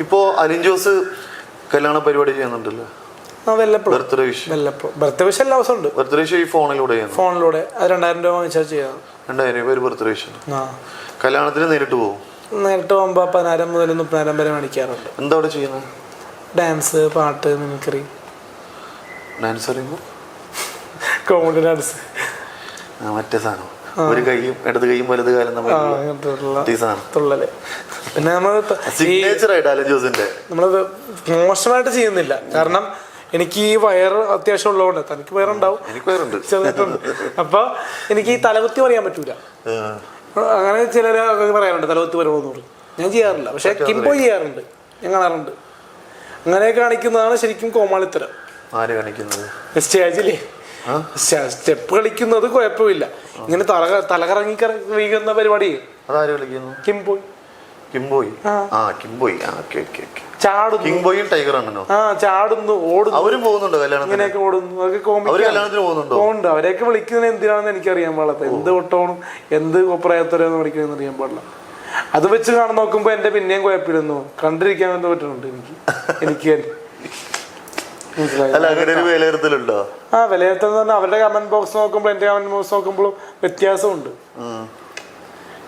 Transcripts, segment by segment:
ഇപ്പോ അനിൻ ജോസ് കല്യാണ പരിപാടി ചെയ്യുന്നുണ്ടല്ലോ. Birthday wish. വല്ലപ്പോഴും. ബർത്ത്ഡേ വിഷ് എല്ലാ ദിവസവും ഉണ്ട്. ബർത്ത്ഡേ വിഷ് ഈ ഫോണിലൂടെ ഫോണിലൂടെ. അത് രണ്ടായിരം രൂപ വാങ്ങിച്ചാൽ ചെയ്യാം. രണ്ടായിരം രൂപ ഒരു ബർത്ത്ഡേ വിഷ് ആ. കല്യാണത്തിന് നേരിട്ട് പോകും നേരിട്ട് പോകുമ്പോൾ പതിനായിരം മുതൽ മുപ്പതിനായിരം വരെ മേടിക്കാറുണ്ട്. എന്താ അവിടെ ചെയ്യുന്നത്? ഡാൻസ് പാട്ട് മിമിക്രി. Dance comedy dance. മറ്റേ സാധനം. ഒരു കൈയും ഇടത് കൈയും വലത് കാലം നമ്മൾ തുള്ളൽ. പിന്നെ നമ്മൾ സിഗ്നേച്ചർ ആയിട്ട് അലൻ ജോസിന്റെ നമ്മളത് മോശമായിട്ട് ചെയ്യുന്നില്ല. കാരണം എനിക്ക് ഈ വയറ് അത്യാവശ്യം ഉള്ളതുകൊണ്ട് തനിക്ക് വയറുണ്ടാവും. ചെറുതായിട്ടുണ്ട്. അപ്പൊ എനിക്ക് ഈ തലകുത്തി പറയാൻ പറ്റൂല. അങ്ങനെ ചിലര് പറയാറുണ്ട് തലകുത്തി വരുമോന്ന് പറയും ഞാൻ ചെയ്യാറില്ല. പക്ഷെ കിംബോ ചെയ്യാറുണ്ട്. ഞാൻ കാണാറുണ്ട്. അങ്ങനെ കാണിക്കുന്നതാണ് ശരിക്കും കോമാളിത്തരം. ആര് കാണിക്കുന്നത്? സ്റ്റേജിലേ സ്റ്റെപ്പ് കളിക്കുന്നത് കുഴപ്പമില്ല. ഇങ്ങനെ തല തലകറങ്ങി വീകുന്ന പരിപാടി. അതാര് കളിക്കുന്നു? കിംബോയ്. കിംബോയ്? ആ. കിംബോയ്. ആ ഓക്കെ ഓക്കെ ഓക്കെ. ചാടുന്നു. കിംബോയും ടൈഗർ ആ ചാടുന്നു ഓടുന്നു. അവരും പോകുന്നുണ്ടോ കല്യാണത്തിന്? ഇങ്ങനെയൊക്കെ ഓടുന്നു. അതൊക്കെ അവർ കല്യാണത്തിന് പോകുന്നുണ്ടോ? പോകുന്നുണ്ട് അവരെയൊക്കെ വിളിക്കുന്നത് എന്തിനാണെന്ന് എനിക്കറിയാൻ പാടില്ല. എന്ത് ഒട്ടോണം എന്ത് കൊപ്രായത്തോരോന്ന് വിളിക്കണമെന്ന് അറിയാൻ പാടില്ല. അത് വെച്ച് കാണാൻ നോക്കുമ്പോ എന്റെ പിന്നെയും കുഴപ്പമില്ലെന്നു കണ്ടിരിക്കാൻ എന്താ പറ്റുന്നുണ്ട് എനിക്ക്. എനിക്ക് തന്നെ. അല്ല അങ്ങനെ ഒരു വിലയിരുത്തലുണ്ടോ? ആ വിലയിരുത്തുന്ന പറഞ്ഞാൽ അവരുടെ കമന്റ് ബോക്സ് നോക്കുമ്പോൾ എന്റെ കമന്റ് ബോക്സ് നോക്കുമ്പോഴും വ്യത്യാസമുണ്ട്.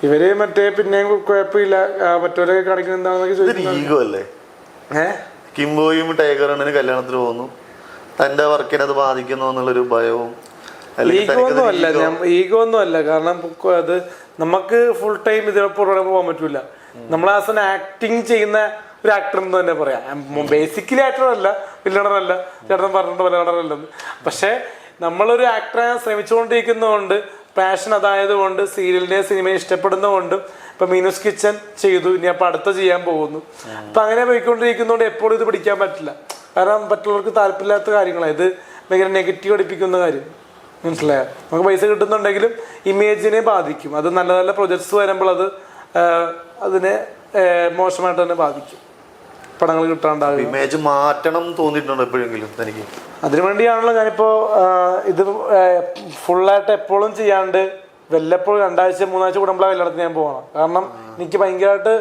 ഇവർ മറ്റേ പിന്നെയും കുഴപ്പമില്ല. മറ്റവരൊക്കെ കാണിക്കുന്നത് എന്താണെന്നൊക്കെ ചോദിക്കുന്നത് ഈഗോ അല്ലേ? ഏഹ് കിംബോയും ടൈഗർ അണ്ണന് കല്യാണത്തിന് പോകുന്നു. തന്റെ വർക്കിനെ അത് ബാധിക്കുന്നു എന്നുള്ളൊരു ഭയവും ഈഗോ ഒന്നും അല്ല. ഈഗോ ഒന്നും അല്ല. കാരണം അത് നമുക്ക് ഫുൾ ടൈം ഇതിനൊപ്പം പോകാൻ പറ്റൂല. നമ്മൾ ആസ് ആക്ടിങ് ചെയ്യുന്ന ഒരു ആക്ടർ എന്ന് തന്നെ പറയാം. ബേസിക്കലി ആക്ടറല്ല വില്ലണറല്ല ചേട്ടൻ പറഞ്ഞിട്ട് വില്ലണറല്ലെന്ന് പക്ഷെ നമ്മളൊരു ആക്ടറെ ശ്രമിച്ചുകൊണ്ടിരിക്കുന്നതുകൊണ്ട് പാഷൻ അതായത് കൊണ്ട് സീരിയലിനെ സിനിമയെ ഇഷ്ടപ്പെടുന്നതുകൊണ്ടും ഇപ്പൊ മീനൂസ് കിച്ചൺ ചെയ്തു ഇനി അപ്പൊ അടുത്ത ചെയ്യാൻ പോകുന്നു. അപ്പൊ അങ്ങനെ പോയിക്കൊണ്ടിരിക്കുന്നതുകൊണ്ട് എപ്പോഴും ഇത് പിടിക്കാൻ പറ്റില്ല. കാരണം മറ്റുള്ളവർക്ക് താല്പര്യമില്ലാത്ത കാര്യങ്ങളാണ് ഇത് ഭയങ്കര നെഗറ്റീവ് അടിപ്പിക്കുന്ന കാര്യം. മനസ്സിലായോ? നമുക്ക് പൈസ കിട്ടുന്നുണ്ടെങ്കിലും ഇമേജിനെ ബാധിക്കും. അത് നല്ല നല്ല പ്രൊജക്ട്സ് വരുമ്പോൾ അത് അതിനെ മോശമായിട്ട് തന്നെ ബാധിക്കും. പടങ്ങൾ കിട്ടാണ്ടാകും. ഇമേജ് മാറ്റണം തോന്നിയിട്ടുണ്ടോ എപ്പോഴെങ്കിലും തനിക്ക്? അതിനുവേണ്ടിയാണല്ലോ ഞാനിപ്പോ ഇത് ഫുള്ളായിട്ട് എപ്പോഴും ചെയ്യാണ്ട് വല്ലപ്പോഴും രണ്ടാഴ്ച മൂന്നാഴ്ച കൂടുമ്പോഴാണ് കല്യാണത്തിന് ഞാൻ പോകണം കാരണം എനിക്ക് ഭയങ്കരമായിട്ട്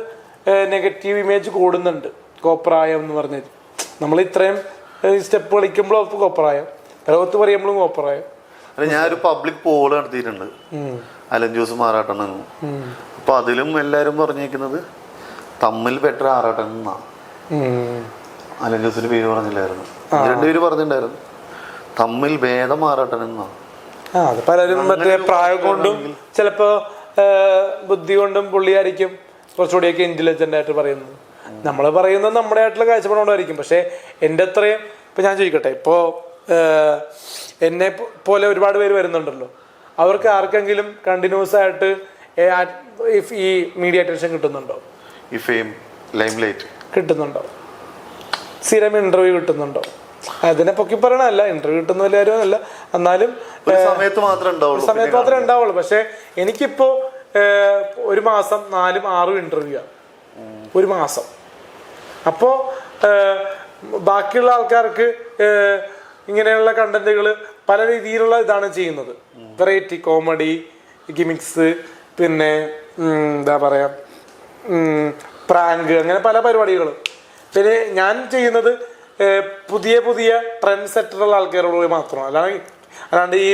നെഗറ്റീവ് ഇമേജ് കൂടുന്നുണ്ട്. കോപ്രായം എന്ന് പറഞ്ഞത്. നമ്മൾ ഇത്രയും സ്റ്റെപ്പ് കളിക്കുമ്പോഴും കോപ്രായം. ലോകത്ത് പറയുമ്പോഴും കോപ്രായം. അല്ല ഞാനൊരു പബ്ലിക് പോൾ നടത്തിയിട്ടുണ്ട്. അലൻ ജോസ് മാറാട്ടണ്ണൻ അപ്പൊ അതിലും എല്ലാരും പറഞ്ഞേക്കുന്നത് തമ്മിൽ ബെറ്റർ ആറാട്ടൻ അലൻ ജോസിന്റെ പേര് പറഞ്ഞില്ലായിരുന്നു. രണ്ടുപേര് പറഞ്ഞിട്ടുണ്ടായിരുന്നു തമ്മിൽ ഭേദം മാറട്ടെ അത് പലരും മറ്റേ പ്രായം കൊണ്ടും ചിലപ്പോ ബുദ്ധി കൊണ്ടും പുള്ളിയായിരിക്കും കുറച്ചുകൂടിയൊക്കെ ഇന്റലിജന്റ് ആയിട്ട് പറയുന്നത്. നമ്മൾ പറയുന്നത് നമ്മുടെ ആയിട്ടുള്ള കാഴ്ചപ്പാടുകൊണ്ടായിരിക്കും പക്ഷെ എന്റെ അത്രയും ഇപ്പൊ ഞാൻ ചോദിക്കട്ടെ ഇപ്പോ എന്നെ പോലെ ഒരുപാട് പേര് വരുന്നുണ്ടല്ലോ. അവർക്ക് ആർക്കെങ്കിലും കണ്ടിന്യൂസ് ആയിട്ട് ഈ മീഡിയ അറ്റൻഷൻ കിട്ടുന്നുണ്ടോ? ഈ ഫെയിം ലൈം ലൈറ്റ് കിട്ടുന്നുണ്ടോ? സ്ഥിരം ഇന്റർവ്യൂ കിട്ടുന്നുണ്ടോ? അതിനെ പൊക്കി പറയണല്ല ഇന്റർവ്യൂ കിട്ടുന്ന വലിയ കാര്യമല്ല എന്നാലും സമയത്ത് മാത്രമേ ഉണ്ടാവുള്ളൂ സമയത്ത് മാത്രമേ ഉണ്ടാവുള്ളൂ. പക്ഷെ എനിക്കിപ്പോ ഒരു മാസം നാലും ആറും ഇന്റർവ്യൂ ആണ് ഒരു മാസം. അപ്പോ ബാക്കിയുള്ള ആൾക്കാർക്ക് ഇങ്ങനെയുള്ള കണ്ടന്റുകൾ പല രീതിയിലുള്ള ഇതാണ് ചെയ്യുന്നത്. വെറൈറ്റി കോമഡി ഗിമിക്സ് പിന്നെ എന്താ പറയാ പ്രാങ്ക് അങ്ങനെ പല പരിപാടികളും. പിന്നെ ഞാൻ ചെയ്യുന്നത് പുതിയ പുതിയ ട്രെൻഡ് സെറ്ററുള്ള ആൾക്കാരോട് മാത്രം. അല്ലാതെ അല്ലാണ്ട് ഈ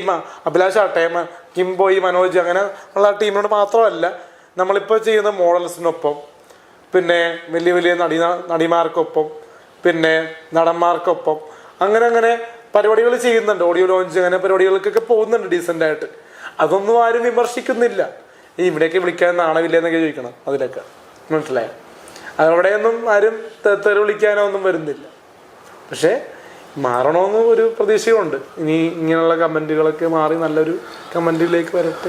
അഭിലാഷ് ടൈം കിംബോയ് മനോജ് അങ്ങനെ ഉള്ള ടീമിനോട് മാത്രമല്ല നമ്മളിപ്പോൾ ചെയ്യുന്ന മോഡൽസിനൊപ്പം പിന്നെ വലിയ വലിയ നടി നടിമാർക്കൊപ്പം പിന്നെ നടന്മാർക്കൊപ്പം അങ്ങനെ അങ്ങനെ പരിപാടികൾ ചെയ്യുന്നുണ്ട്. ഓഡിയോ ലോഞ്ച് അങ്ങനെ പരിപാടികൾക്കൊക്കെ പോകുന്നുണ്ട് ഡീസന്റ് ആയിട്ട്. അതൊന്നും ആരും വിമർശിക്കുന്നില്ല. ഈ ഇവിടെയൊക്കെ വിളിക്കാൻ നാണമില്ല എന്നൊക്കെ ചോദിക്കണം അതിലൊക്കെ. മനസ്സിലായോ? അവിടെയൊന്നും ആരും തെ- തെറി ഒന്നും വരുന്നില്ല. പക്ഷേ മാറണമെന്ന് ഒരു പ്രതീക്ഷയുണ്ട്. ഇനി ഇങ്ങനെയുള്ള കമന്റുകളൊക്കെ മാറി നല്ലൊരു കമന്റിലേക്ക് വരട്ടെ.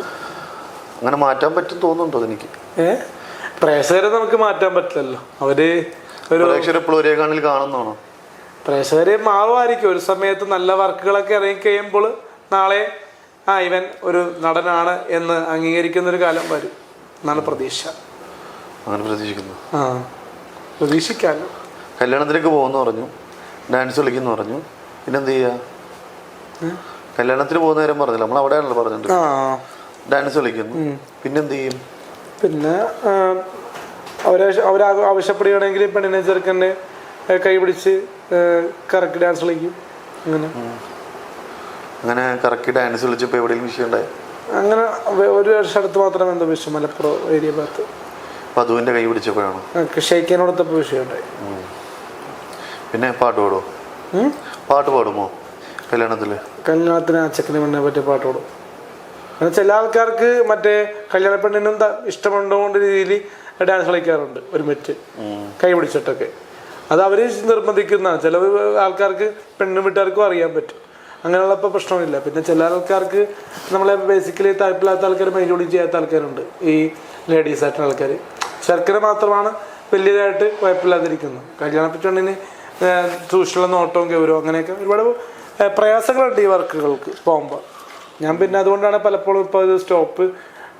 അങ്ങനെ മാറ്റാൻ പറ്റും തോന്നുന്നുണ്ടോ എനിക്ക് ഏ? പ്രേക്ഷകരെ നമുക്ക് മാറ്റാൻ പറ്റില്ലല്ലോ. അവർ ഒരു ഒരേ കണ്ണിൽ കാണുന്നതാണോ? പ്രേക്ഷകരെ മാറുമായിരിക്കും. ഒരു സമയത്ത് നല്ല വർക്കുകളൊക്കെ ഇറങ്ങി കഴിയുമ്പോൾ നാളെ ആ ഇവൻ ഒരു നടനാണ് എന്ന് അംഗീകരിക്കുന്ന ഒരു കാലം വരും. എന്നാണ് പ്രതീക്ഷ. അങ്ങനെ പ്രതീക്ഷിക്കുന്നു. ആ. പ്രതീക്ഷിക്കാമല്ലോ കല്യാണത്തിലേക്ക് പോകുന്നു പറഞ്ഞു. ഡാൻസ് കളിക്കുന്നു പറഞ്ഞു. പിന്നെന്ത് ചെയ്യാ? കല്യാണത്തിന് പോകുന്ന നേരം പറഞ്ഞില്ല? നമ്മൾ അവിടെയാണല്ലോ പറഞ്ഞിട്ട് ഡാൻസ് കളിക്കുന്നു. പിന്നെന്ത് ചെയ്യും? പിന്നെ അവരെ അവർ ആവശ്യപ്പെടുകയാണെങ്കിൽ പെണ്ണിനെ ചെറുക്കന്റെ കൈപിടിച്ച് കൈ പിടിച്ച് കറക്റ്റ് ഡാൻസ് കളിക്കും. അങ്ങനെ. അങ്ങനെ കറക്കി ഡാൻസ് കളിച്ചപ്പോൾ എവിടെയെങ്കിലും വിഷയം ഉണ്ടായി? അങ്ങനെ ഒരു വർഷം അടുത്ത് മാത്രമേ എന്താ വിഷയം മലപ്പുറം ഏരിയ ഭാഗത്ത്. വധുവിന്റെ കൈ പിടിച്ചപ്പോഴാണ്. ഷെയ്ക്കാനോടത്തപ്പോൾ വിഷയം ഉണ്ടായി പിന്നെ പാട്ട് പാടുമോ പാട്ട് പാടുമോ കല്യാണത്തിൽ കല്യാണത്തിന് അച്ചക്കന് പറ്റി പറ്റിയ പാട്ട് അങ്ങനെ ചില ആൾക്കാർക്ക് മറ്റേ കല്യാണ പെണ്ണിനും ഇഷ്ടമുണ്ടോണ്ട് രീതിയിൽ ഡാൻസ് കളിക്കാറുണ്ട് ഒരു മെറ്റ് കൈ പിടിച്ചിട്ടൊക്കെ. അത് അവർ നിർബന്ധിക്കുന്നതാണ് ചില ആൾക്കാർക്ക് പെണ്ണും വീട്ടുകാർക്കും അറിയാൻ പറ്റും. അങ്ങനെയുള്ളപ്പോൾ പ്രശ്നമില്ല. പിന്നെ ചില ആൾക്കാർക്ക് നമ്മളെ ബേസിക്കലി താല്പര്യമില്ലാത്ത ആൾക്കാർ മൈൻഡ് ചെയ്യാത്ത ആൾക്കാരുണ്ട്. ഈ ലേഡീസ് ആയിട്ടുള്ള ആൾക്കാർ ശർക്കര മാത്രമാണ് വലിയതായിട്ട് കുഴപ്പമില്ലാതിരിക്കുന്നത്. കല്യാണ പെണ്ണിന് സൂക്ഷിച്ചുള്ള നോട്ടവും ഗൗരവം അങ്ങനെയൊക്കെ ഒരുപാട് പ്രയാസങ്ങളുണ്ട് ഈ വർക്കുകൾക്ക് പോകുമ്പോൾ. ഞാൻ പിന്നെ അതുകൊണ്ടാണ് പലപ്പോഴും ഇപ്പോൾ ഇത് സ്റ്റോപ്പ്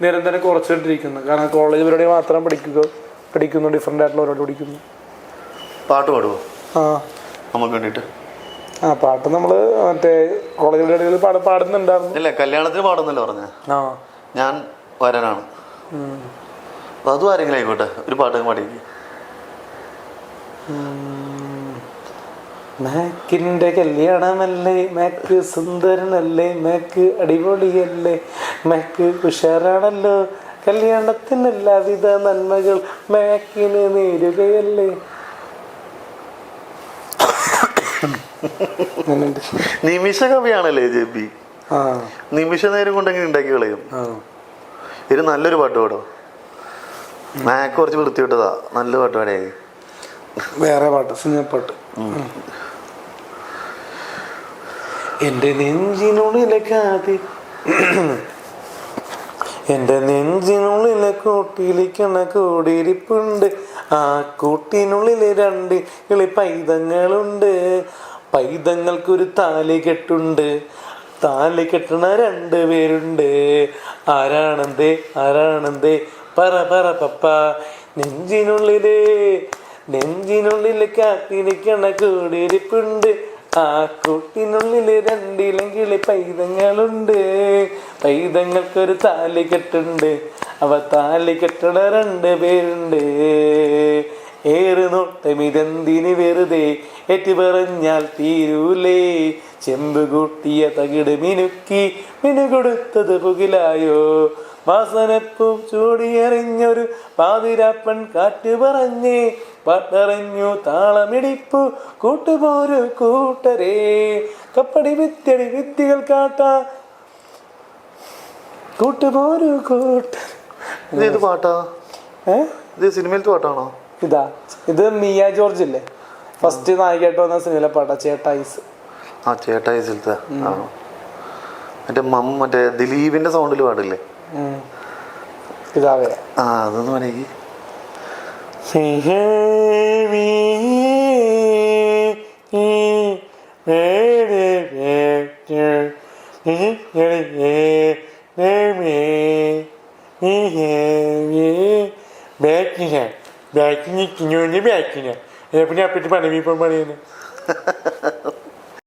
നിരന്തരം കുറച്ചുകൊണ്ടിരിക്കുന്നത്. കാരണം കോളേജ് പരിപാടി മാത്രം പഠിക്കുക പഠിക്കുന്നു ഡിഫറെന്റ് ആയിട്ടുള്ള പരിപാടി പഠിക്കുന്നു. പാട്ട് പാടുമോ ആ. നമുക്ക് വേണ്ടിയിട്ട്. ആ പാട്ട് നമ്മൾ മറ്റേ കോളേജ് പരിപാടികളിൽ പാട് പാടുന്നുണ്ടായിരുന്നു. ഇല്ല കല്യാണത്തിന് പാടുന്നല്ലോ പറഞ്ഞ? ആ. ഞാൻ വരനാണ്. അപ്പൊ അതും ആരെങ്കിലും ആയിക്കോട്ടെ? ഒരു പാട്ട് പാടിക്ക്. മാക്കിന്റെ കല്യാണമല്ലേ മാക്ക് സുന്ദരനല്ലേ മാക്ക് അടിപൊളിയല്ലേ മാക്ക് ഉഷാറാണല്ലോ കല്യാണത്തിന് എല്ലാവിധ നന്മകൾ മാക്കിന് നേരുകയല്ലേ. നിമിഷ കവിയാണല്ലേ ജെബി? ആ. നിമിഷ നേരം കൊണ്ടെങ്കിൽ ഉണ്ടാക്കി കളയും. ഇത് നല്ലൊരു പാട്ട് പാടോ? മാക്ക് കുറച്ച് വൃത്തിവിട്ടതാ നല്ല പാട്ട് പാടിയായി വേറെ പാട്ട് സിനിമപ്പാട്ട് എന്റെ നെഞ്ചിനുള്ളിലെ കാതി. എന്റെ നെഞ്ചിനുള്ളിലെ കൂട്ടിലിക്കണ കൂടിയിരിപ്പുണ്ട് ആ കൂട്ടിനുള്ളിലെ രണ്ട് കിളി പൈതങ്ങളുണ്ട്. പൈതങ്ങൾക്കൊരു താലി കെട്ടുണ്ട്. താലി കെട്ടണ രണ്ട് പേരുണ്ട്. ആരാണെന്തേ? ആരാണെന്തേ? പറ പറ പപ്പ. നെഞ്ചിനുള്ളിൽ നെഞ്ചിനുള്ളിൽ കാത്തിരിക്കണ കൂടിയിരിപ്പുണ്ട്. ആ കൂട്ടിനുള്ളിൽ രണ്ടിലും കിളി പൈതങ്ങളുണ്ട്. പൈതങ്ങൾക്കൊരു താലി കെട്ടുണ്ട്. അവ താലി കെട്ടണ രണ്ട് പേരുണ്ട്. ഏറ് നോട്ടം ഇതെന്തിന് വെറുതെ? ഏറ്റു പറഞ്ഞാൽ തീരൂലേ. ചെമ്പ് കൂട്ടിയ തകിട് മിനുക്കി മിനുകൊടുത്തത് പുകിലായോ? വാസനപ്പും ചൂടിയെറിഞ്ഞൊരു പാതിരാപ്പൻ കാറ്റ് പറഞ്ഞേ. പാട്ടറിഞ്ഞു താളമിടിപ്പു കൂട്ടുപോരു കൂട്ടരേ. കപ്പടി വിത്തടി വിത്തികൾ കാട്ട. കൂട്ടുപോരു കൂട്ട. ഇത് പാട്ടാ? ഏഹ് ഇത് സിനിമയിലത്തെ പാട്ടാണോ? ഇതാ ഇത് മിയ ജോർജ് ഇല്ലേ? ഫസ്റ്റ് നായികയായിട്ട് വന്ന സിനിമയിലെ പാട്ടാ ചേട്ടായിസ്. ആ ചേട്ടായിസിലത്തെ. മറ്റേ മം മറ്റേ ദിലീപിന്റെ സൗണ്ടിൽ പാടില്ലേ? ഉം. ഇതാവേ ആ അതൊന്ന് പറയക്ക് ബാക്കിന് ബാക്കിന് ബാക്കിന്. പിന്നെ അപ്പറ്റി പണവി ഇപ്പം പണിയുന്നു?